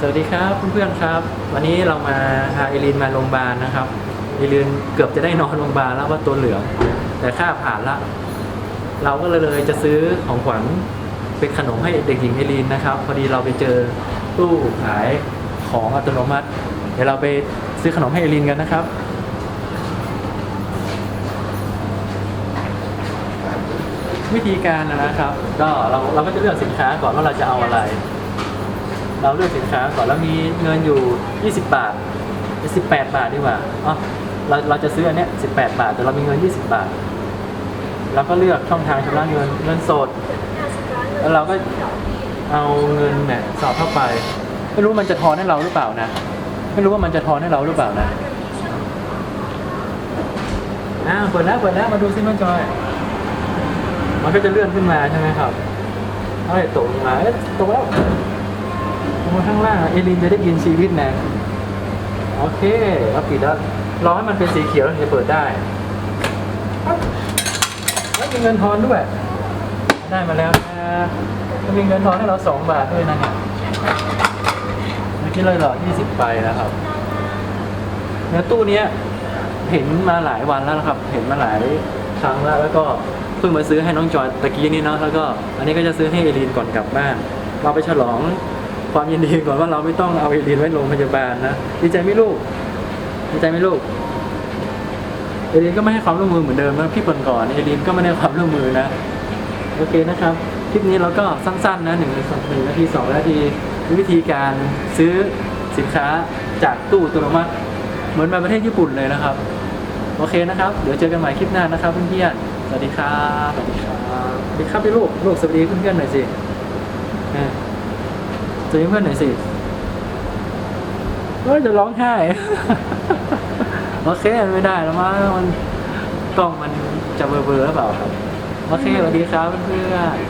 สวัสดีครับเพื่อนๆครับ วันนี้เรามาพาเอลินมาโรงพยาบาลนะครับเอลินเกือบจะได้นอนโรงพยาบาลแล้วว่าตัวเหลือง แต่ค่าผ่านละ เราก็เลยจะซื้อของขวัญเป็นขนมให้เด็กหญิงเอลินนะครับ พอดีเราไปเจอตู้ขายของอัตโนมัติ เดี๋ยวเราไปซื้อขนมให้เอลินกันนะครับวิธีการนะครับ ก็เราเราก็จะเลือกสินค้าก่อนว่าเราจะเอาอะไร เราเลือกสินค้าก่อนแล้วมีเงินอยู่ 20 บาท18บาทดีกว่าอ๋อเราเราจะซื้ออันเนี้ย18บาท แต่เรามีเงิน 20 บาทเราก็เลือกช่องทางชำระเงินเงินสด แล้วเราก็เอาเงินเนี่ยสอบเข้าไป ไม่รู้มันจะทอนให้เราหรือเปล่านะไม่รู้ว่ามันจะทอนให้เราหรือเปล่านะอ้าวเปิดแล้วเปิดแล้วมาดูซิน้องจอย มันก็จะเลื่อนขึ้นมาใช่ไหมครับเอ้ยตกลงมาเอ้ยตกแล้ว มาข้างล่างเอลินจะได้กินชีวิตนะโอเคเราปิดแล้วรอให้มันเป็นสีเขียวแล้วถึงจะเปิดได้แล้วมีเงินทอนด้วยได้มาแล้วนะก็มีเงินทอนให้เราสองบาทด้วยนะเนี่ยเมื่อกี้เลยหรอยี่สิบใบนะครับเนื้อตู้เนี้ยเห็นมาหลายวันแล้วนะครับ เห็นมาหลายครั้งแล้วแล้วก็เพิ่งมาซื้อให้น้องจอยตะกี้นี่เนาะแล้วก็ อันนี้ก็จะซื้อให้เอลีนก่อนกลับบ้านเราไปฉลอง ความยินดีก่อนว่าเราไม่ต้องเอาเอลีนไว้โรงพยาบาลนะดีใจไหมลูกดีใจไหมลูกเอลินก็ไม่ให้ความร่วมมือเหมือนเดิมนะพี่เปิดก่อนเอลินก็ไม่ได้ความร่วมมือนะโอเคนะครับคลิปนี้เราก็สั้นๆนะหนึ่งสองหนึ่งนาทีสองนาทีวิธีการซื้อสินค้าจากตู้อัตโนมัติเหมือนมาประเทศญี่ปุ่นเลยนะครับ โอเคนะครับ เดี๋ยวเจอกันใหม่คลิปหน้านะครับเพื่อนๆสวัสดีครับสวัสดีครับสวัสดีครับพี่ลูกลูกสวัสดีเพื่อนๆหน่อยสิ อ่าสวัสดีเพื่อนหน่อยสิเฮ้ยจะร้องไห้ โอเคไม่ได้แล้วมั้งมันกล้องมันจะเบลอๆหรือเปล่าครับ โอเคสวัสดีครับเพื่อน